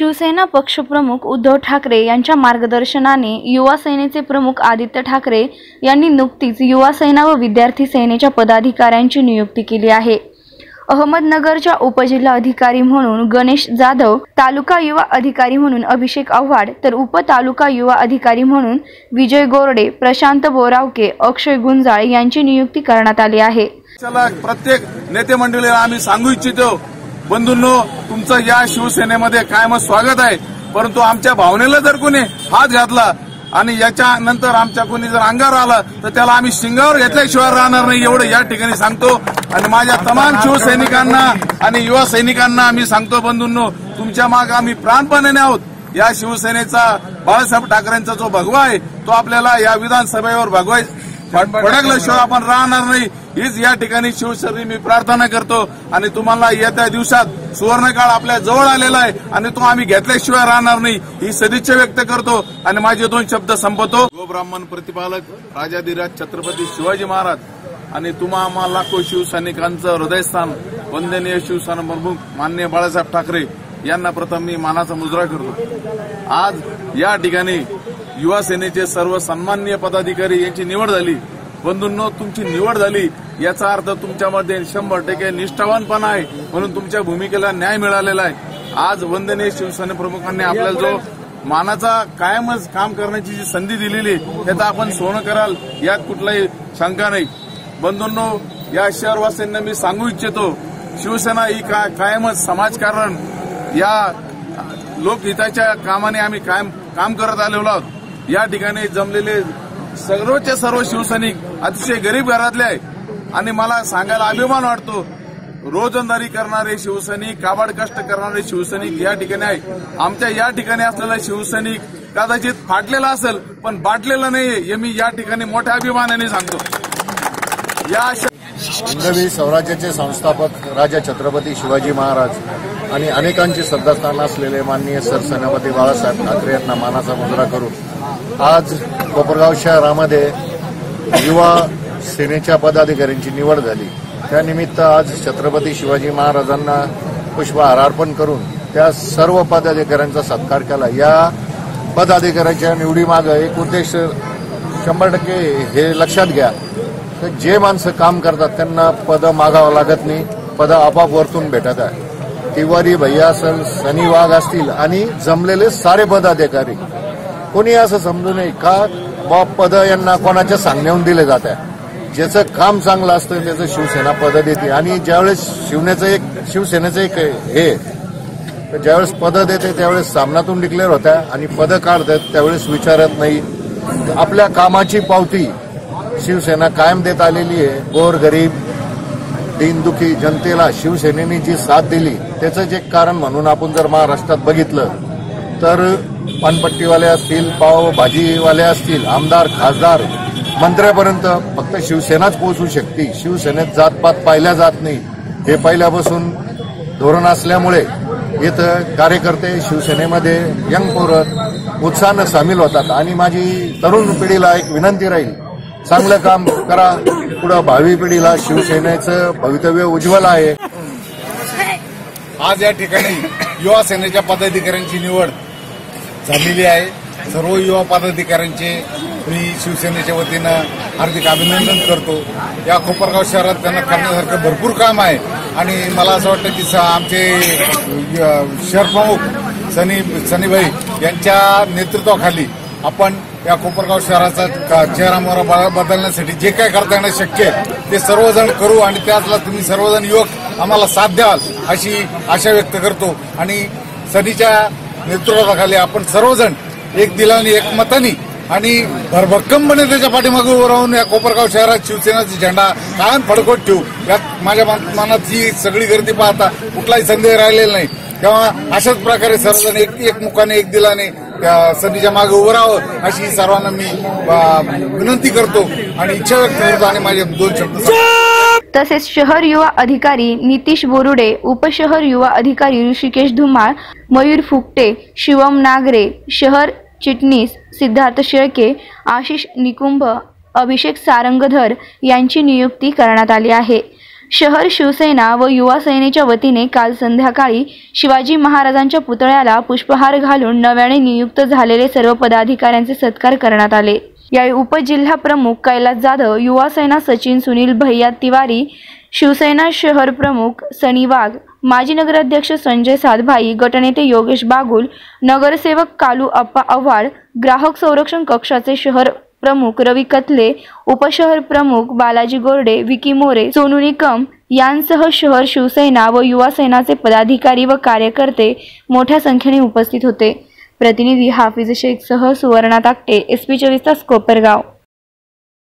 शिवसेना पक्षप्रमुख उद्धव ठाकरे यांच्या मार्गदर्शनाने युवा सेनेचे प्रमुख आदित्य ठाकरे यांनी नुकतीच युवा सेना व विद्यार्थी सेनेच्या पदाधिकाऱ्यांची नियुक्ती केली आहे. अहमदनगरच्या उपजिल्हा अधिकारी म्हणून गणेश जाधव तालुका युवा अधिकारी म्हणून अभिषेक आव्हाड तर उपतालुका युवा अधिकारी म्हणून विजय गोरडे प्रशांत बोरावके अक्षय गुंजाळ यांची नियुक्ती करण्यात आली आहे. प्रत्येक नेते मंडळीला आम्ही सांगू इच्छितो बंधूंनो तुमचं या शिवसेनेमध्ये कायमच स्वागत आहे. परंतु आमच्या भावनेला जर कोणी हात घातला आणि याच्या नंतर आमच्या कोणी जर अंगावर आला तर त्याला आम्ही शिंगावर घेतल्याशिवाय राहणार नाही एवढं या ठिकाणी सांगतो. आणि माझ्या तमाम शिवसैनिकांना आणि युवा सैनिकांना आम्ही सांगतो बंधूंनो तुमच्या माग आम्ही प्राणपणाने आहोत. या शिवसेनेचा बाळासाहेब ठाकरेंचा जो भगवा आहे तो आपल्याला या विधानसभेवर भगवाय भडकल्याशिवाय आपण राहणार नाही. हीच या ठिकाणी शिवसेने मी प्रार्थना करतो. आणि तुम्हाला येत्या दिवसात सुवर्णकाळ आपल्या जवळ आलेला आहे आणि तो आम्ही घेतल्याशिवाय राहणार नाही. ही सदिच्छा व्यक्त करतो आणि माझे दोन शब्द संपवतो. गोब्राह्मण प्रतिपालक राजाधिराज छत्रपती शिवाजी महाराज आणि तुम्हा आम्हा लाखो शिवसैनिकांचं हृदयस्थान वंदनीय शिवसेना प्रमुख मान्य बाळासाहेब ठाकरे यांना प्रथम मी मानाचा मुजरा करतो. आज या ठिकाणी युवा सेनेचे सर्व सन्माननीय पदाधिकारी यांची निवड झाली. बंधूंनो तुमची निवड झाली. याचा अर्थ तुमच्यामध्ये शंभर टक्के निष्ठावानपणा आहे. म्हणून तुमच्या भूमिकेला न्याय मिळालेला आहे. आज वंदनीय शिवसेना प्रमुखांनी आपल्याला जो मानाचा कायमच काम करण्याची जी संधी दिलेली आहे आपण सोनं कराल यात कुठलाही शंका नाही. बंधूंनो या शहरवासियांना मी सांगू इच्छितो शिवसेना ही का कायमच समाजकारण या लोकहिताच्या कामाने आम्ही कायम काम करत आलेलो आहोत. या ठिकाणी जमलेले सर्वच्या सर्व शिवसैनिक अतिशय गरीब घरातले आहे. आणि मला सांगायला अभिमान वाटतो रोजंदारी करणारे शिवसैनिक काबाड कष्ट करणारे शिवसैनिक या ठिकाणी आहे. आमच्या या ठिकाणी असलेला शिवसैनिक कदाचित फाटलेला असेल पण बाटलेला नाहीये हे मी या ठिकाणी मोठ्या अभिमानाने सांगतो. या हिंदवी स्वराज्याचे संस्थापक राजा छत्रपती शिवाजी महाराज आणि अनेकांची श्रद्धास्थान असलेले माननीय सरसेनापती बाळासाहेब ठाकरे यांना मानाचा मुजरा करून आज कोपरगाव शहरामध्ये युवा सेनेच्या पदाधिकाऱ्यांची निवड झाली. त्यानिमित्त आज छत्रपती शिवाजी महाराजांना पुष्पहार अर्पण करून त्या सर्व पदाधिकाऱ्यांचा सत्कार केला. या पदाधिकाऱ्यांच्या निवडीमागं एक उद्देश शंभर टक्के हे लक्षात घ्या. तर जे माणसं काम करतात त्यांना पदं मागावं लागत नाही पदं आपाप वरतून भेटत आहे. तिवारी भैया असेल सनी वाघ असतील आणि जमलेले सारे पदाधिकारी. कोणी असं समजू नये का? बा पद यांना कोणाच्या सांगण्याहून दिले जात आहे? ज्याचं काम चांगलं असतं त्याचं शिवसेना पद देते. आणि ज्यावेळेस शिवनेचं एक शिवसेनेचं एक हे तर ज्यावेळेस पदं देते त्यावेळेस सामनातून डिक्लेअर होत्या आणि पदं काढतात त्यावेळेस विचारत नाही. आपल्या कामाची पावती शिवसेना कायम देत आलेली आहे. गोर गरीब दीनदुखी जनतेला शिवसेनेने जी साथ दिली त्याचं एक कारण म्हणून आपण जर महाराष्ट्रात बघितलं तर पानपट्टीवाले असतील पाव भाजीवाले असतील आमदार खासदार मंत्र्यापर्यंत फक्त शिवसेनाच पोहोचू शकते. शिवसेनेत जातपात पाहिल्या जात नाही. हे पहिल्यापासून धोरण असल्यामुळे इथं कार्यकर्ते शिवसेनेमध्ये यंग पोरत उत्साहानं सामील होतात. आणि माझी तरुण पिढीला एक विनंती राहील. चांगलं काम करा. पुढं भावी पिढीला शिवसेनेचं भवितव्य उज्ज्वल आहे. आज या ठिकाणी युवा सेनेच्या पदाधिकाऱ्यांची निवड झालेली आहे. सर्व युवा पदाधिकाऱ्यांचे मी शिवसेनेच्या वतीनं हार्दिक अभिनंदन करतो. या कोपरगाव शहरात त्यांना करण्यासारखं भरपूर काम आहे. आणि मला असं वाटतं की स- आमचे अ, शहर प्रमुख सनी सनीभाई यांच्या नेतृत्वाखाली आपण या कोपरगाव शहराचा चेहरा बदलण्यासाठी जे काय करता येणं शक्य आहे ते सर्वजण करू आणि त्यातला तुम्ही सर्वजण युवक आम्हाला साथ द्याल अशी आशा व्यक्त करतो. आणि सनीच्या नेतृत्वाखाली आपण सर्वजण एक दिलाने एकमताने आणि भरभक्कमपणे त्याच्या पाठीमागे उभं राहून या कोपरगाव शहरात शिवसेनाचा झेंडा कायम फडकवत ठेवू. यात माझ्या मनात ही सगळी गर्दी पाहता कुठलाही संदेह राहिलेला नाही. तेव्हा अशाच प्रकारे सर्वजण एक एक मुखाने एक दिलाने त्या संधीच्या मागे उभं राहावं अशी सर्वांना मी विनंती करतो आणि इच्छा व्यक्त करतो आणि माझे दोन शब्द तसेच शहर युवा अधिकारी नितीश बोरुडे उपशहर युवा अधिकारी ऋषिकेश धुमाळ मयूर फुकटे शिवम नागरे शहर चिटणीस सिद्धार्थ शेळके आशिष निकुंभ अभिषेक सारंगधर यांची नियुक्ती करण्यात आली आहे. शहर शिवसेना व युवा सेनेच्या वतीने काल संध्याकाळी शिवाजी महाराजांच्या पुतळ्याला पुष्पहार घालून नव्याने नियुक्त झालेले सर्व पदाधिकाऱ्यांचे सत्कार करण्यात आले. यावेळी उपजिल्हा प्रमुख कैलास जाधव युवा सेना सचिन सुनील भैया तिवारी शिवसेना शहर प्रमुख सनी वाघ माजी नगराध्यक्ष संजय सातभाई गटनेते योगेश बागुल नगरसेवक कालू अप्पा आव्हाड ग्राहक संरक्षण कक्षाचे शहर प्रमुख रवी कतले उपशहर प्रमुख बालाजी गोरडे विकी मोरे सोनू निकम यांसह शहर शिवसेना व युवा सेनाचे पदाधिकारी व कार्यकर्ते मोठ्या संख्येने उपस्थित होते. प्रतिनिधी हाफिज शेख सह सुवर्णा ताकटे एस पी चोवीस तास कोपरगाव.